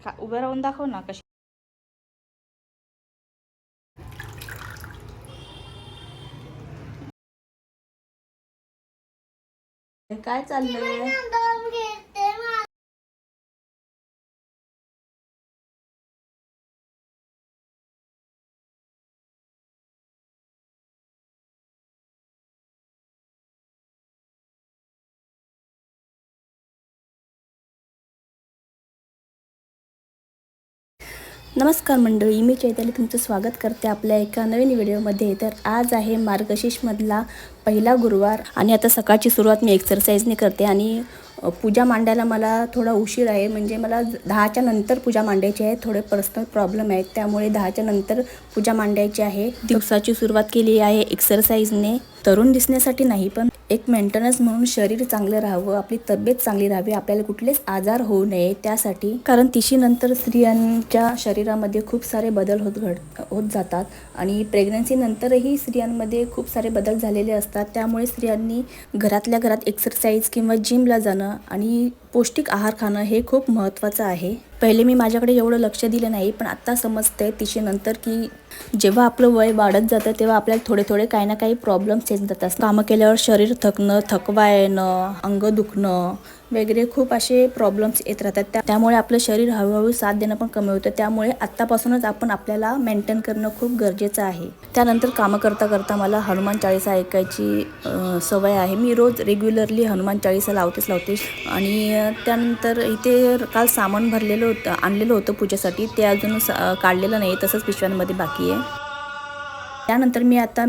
खा उभं राहून दाखव ना कशी. काय चाललंय? नमस्कार मंडळी मी चैताली तुमचं स्वागत करते आपल्या एका नवीन व्हिडिओमध्ये. तर आज आहे मार्गशीर्षमधला पहिला गुरुवार आणि आता सकाळची सुरुवात मी एक्सरसाइजने करते आणि पूजा मांडायला मला थोडा उशीर आहे. म्हणजे मला दहाच्या नंतर पूजा मांडायची आहे. थोडे पर्सनल प्रॉब्लेम आहेत. त्यामुळे दहाच्या नंतर पूजा मांडायची आहे. दिवसाची सुरुवात केली आहे एक्सरसाइजने तरुण दिसण्यासाठी नाही पण एक मेंटेनन्स म्हणून शरीर चांगलं राहावं आपली तब्येत चांगली राहावी आपल्याला कुठलेच आजार होऊ नये त्यासाठी. कारण तिशीनंतर स्त्रियांच्या शरीरामध्ये खूप सारे बदल होत घड होत जातात. आणि प्रेग्नन्सीनंतरही स्त्रियांमध्ये खूप सारे बदल झालेले असतात. त्यामुळे स्त्रियांनी घरातल्या घरात एक्सरसाइज किंवा जिमला जाणं आणि पौष्टिक आहार खाणं हे खूप महत्त्वाचं आहे. पहिले मी माझ्याकडे एवढं लक्ष दिलं नाही पण आत्ता समजते तिशी नंतर की जेव्हा आपलं वय वाढत जातं तेव्हा आपल्याला थोडे थोडे काही ना काही प्रॉब्लेम्स येत जातात. कामं केल्यावर शरीर थकणं थकवा येणं अंग दुखणं वगैरे खूप असे प्रॉब्लेम्स येत राहतात. त्या त्यामुळे आपलं शरीर हळूहळू साथ देणं पण कमी होतं. त्यामुळे आत्तापासूनच आपण आपल्याला मेंटेन करणं खूप गरजेचं आहे. त्यानंतर कामं करता करता मला हनुमान चाळीसा ऐकायची सवय आहे. मी रोज रेग्युलरली हनुमान चाळीसा लावतेच लावते. आणि त्यानंतर इथे काल सामान भरलेलं होतं आणलेलं होतं पूजेसाठी. ते अजून स- काढलेलं नाही. तसंच पिशव्यांमध्ये बाकी आहे. त्यानंतर मी आता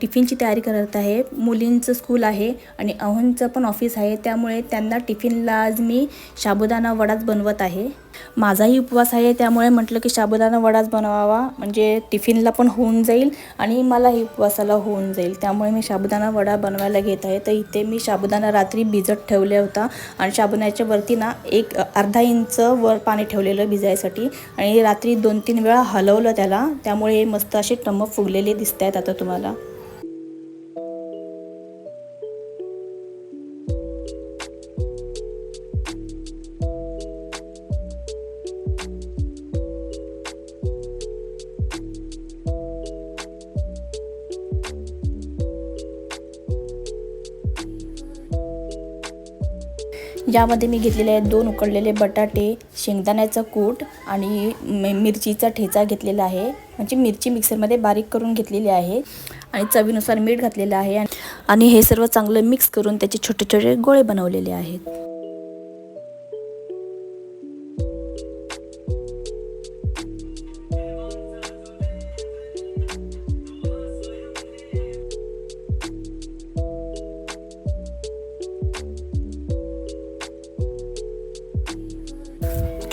टिफिनची तयारी करत आहे. मुलींचं स्कूल आहे आणि अहोंचं पण ऑफिस आहे. त्यामुळे त्यांना टिफिनला आज मी साबुदाणा वडाच बनवत आहे. माझाही उपवास आहे त्यामुळे म्हटलं की साबुदाणा वडाच बनवावा. म्हणजे टिफिनला पण होऊन जाईल आणि मलाही उपवासाला होऊन जाईल. त्यामुळे मी साबुदाणा वडा बनवायला घेत आहे. तर इथे मी साबुदाणा रात्री भिजत ठेवले होता आणि साबुदाण्याच्या वरती ना एक अर्धा इंच वर पाणी ठेवलेलं भिजायसाठी. आणि रात्री दोन तीन वेळा हलवलं त्याला. त्यामुळे मस्त असे टमक फुगलेले दिसत आहेत आता तुम्हाला. यामध्ये मी घेतलेले आहेत दोन उकडलेले बटाटे शेंगदाण्याचं कूट आणि मिरचीचा ठेचा घेतलेला आहे. म्हणजे मिरची मिक्सरमध्ये बारीक करून घेतलेली आहे आणि चवीनुसार मीठ घातलेलं आहे. आणि हे सर्व चांगलं मिक्स करून त्याचे छोटे छोटे गोळे बनवलेले आहेत.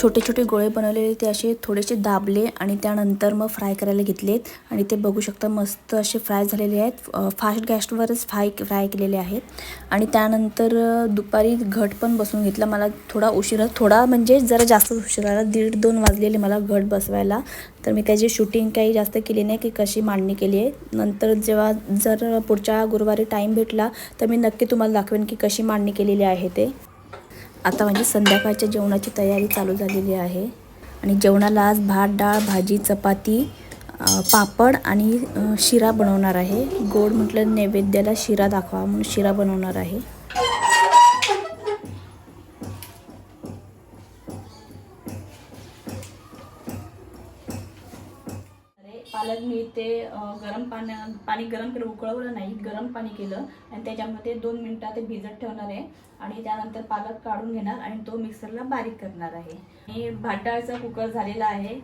छोटे छोटे गोळे बनवलेले ते असे थोडेसे दाबले आणि त्यानंतर मग फ्राय करायला घेतलेत. आणि ते बघू शकता मस्त असे फ्राय झालेले आहेत. फास्ट गॅसवरच फ्राय फ्राय केलेले आहेत. आणि त्यानंतर दुपारी घट पण बसून घेतला. मला थोडा उशिरा थोडा म्हणजे जरा जास्त उशीर आला दीड दोन वाजलेले मला घट बसवायला. तर मी त्याची शूटिंग काही जास्त केली नाही की कशी मांडणी केली आहे. नंतर जेव्हा जर पुढच्या गुरुवारी टाईम भेटला तर मी नक्की तुम्हाला दाखवेन की कशी मांडणी केलेली आहे ते. आता म्हणजे संध्याकाळच्या जेवणाची तयारी चालू झालेली आहे. आणि जेवणाला आज भात डाळ भाजी चपाती पापड आणि शिरा बनवणार आहे. गोड म्हटलं नैवेद्याला शिरा दाखवा म्हणून शिरा बनवणार आहे. अरे मी ते गरम पाण्या पाणी गरम केलं उकळवलं नाही गरम पाणी केलं. आणि त्याच्यामध्ये दोन मिनटं ते भिजत ठेवणार आहे. आणि त्यानंतर पालक काढून घेणार आणि तो मिक्सरला बारीक करणार आहे. आणि भाटाचा कुकर झालेला आहे.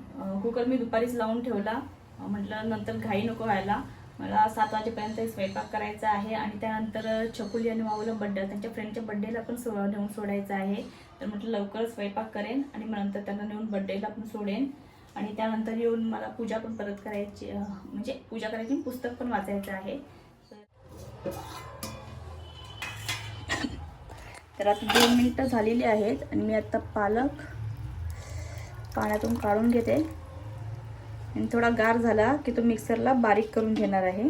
कुकर मी दुपारीच लावून ठेवला. म्हटलं नंतर घाई नको व्हायला. मला सात वाजेपर्यंत स्वयंपाक करायचा आहे. आणि त्यानंतर छकुली आणि माऊला बड्डे त्यांच्या फ्रेंडच्या बड्डेला पण सो नेऊन सोडायचं आहे. तर म्हटलं लवकर स्वयंपाक करेन आणि मग नंतर त्यांना नेऊन बड्डेला पण सोडेन. आणि त्यानंतर येऊन मला पूजा पण परत करायची म्हणजे पूजा करायची पुस्तक पण वाचायचं आहे. तर आता दोन मिनटं झालेली आहेत आणि मी आता पालक पाण्यातून काढून घेते. आणि थोडा गार झाला की तो मिक्सरला बारीक करून घेणार आहे?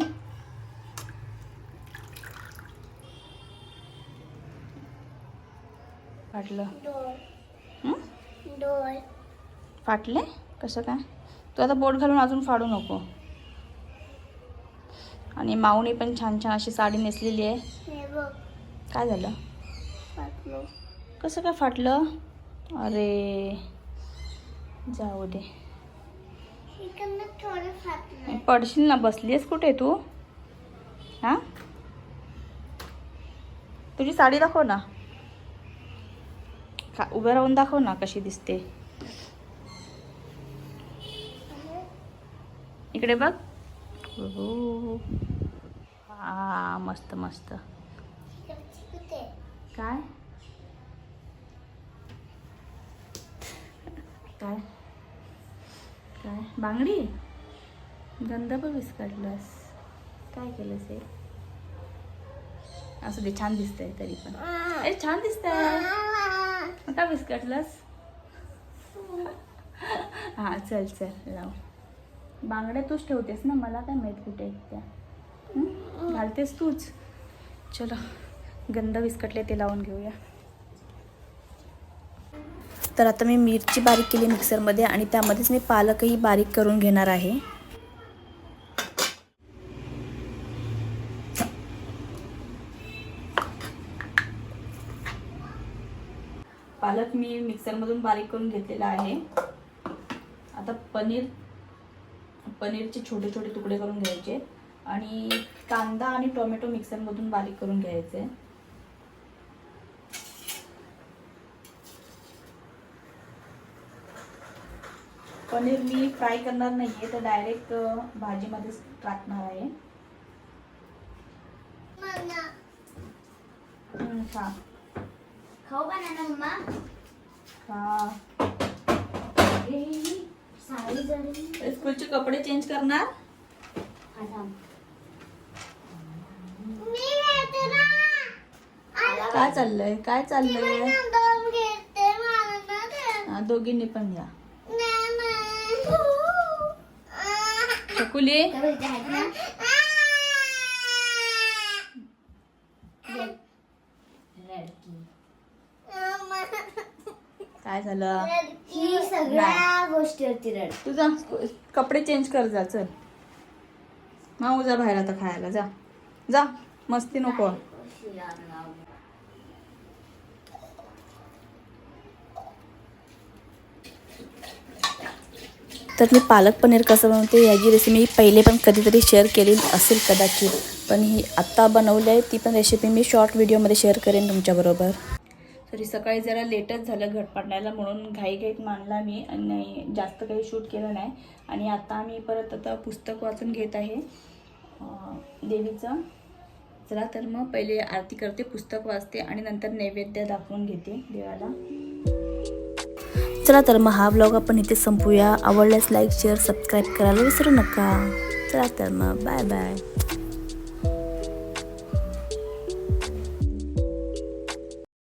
डोळ. फाटले? कसं काय? तू आता बोट घालून अजून फाडू नको. आणि माऊनी पण छान छान अशी साडी नेसलेली आहे. काय झालं? फाटलो. कसं काय फाटलं? अरे जाऊ दे. पडशील ना बसली आहेस कुठे तू? हां? तुझी साडी दाखव ना. का उभं राहून दाखव ना कशी दिसते. इकडे बघ. हो हा मस्त मस्त. काय? काय? काय? बांगडी? गंध पण विस्कटलंस. काय केलंस हे? असं ते छान दिसतंय तरी पण. अरे छान दिसतंय. मग का विस्कटलंस? हा चल चल लाव. बांगड्या तूच ठेवतेस ना मला काय माहीत कुठे आहेत त्या? घालतेस तूच. चलो गंध विस्कटले ते लावून घेऊया. तर आता मी मिरची बारीक केली मिक्सरमध्ये आणि त्यामध्येच मी पालकही बारीक करून घेणार आहे. पालक मी मिक्सरमधून बारीक करून घेतलेला आहे. आता पनीर पनीरचे छोटे छोटे तुकडे करून घ्यायचे आणि कांदा आणि टोमॅटो मिक्सरमधून बारीक करून घ्यायचे. पनीर मी फ्राय करणार नाही आहे तर डायरेक्ट भाजीमध्येच टाकणार आहे. हं, खा. खाऊ बनाना मम्मा. खा. स्कूलचे कपडे चेंज करणार? मी घेते ना. काय चाललंय? काय चाललंय? हा, दोघींनी पण घ्या? मम्मा. काय झालं? ही सगळ्या गोष्टीवरती रड तुझा कपडे चेंज कर जा चल. माऊ जा बाहेर आता खायला जा. जा मस्ती नको. तर मी पालक पनीर कसं बनवते याची रेसिपी मी पहिले पण कधीतरी शेअर केलेली असेल कदाचित. पण ही आत्ता बनवली आहे ती पण रेसिपी मी शॉर्ट व्हिडिओमध्ये शेअर करेन तुमच्याबरोबर तरी सकाळी जरा लेटच झालं घट पाडण्याला म्हणून घाईघाईत मांडला मी. आणि जास्त काही शूट केलं नाही. आणि आता मी परत आता पुस्तक वाचून घेत आहे. देवीचं. चला तर मग पहिले आरती करते पुस्तक वाचते आणि नंतर नैवेद्य दाखवून घेते देवाला. चला तर मग हा ब्लॉग आपण इथे संपूया. आवडल्यास लाईक शेअर सबस्क्राईब करायला विसरू नका. चला तर मग बाय बाय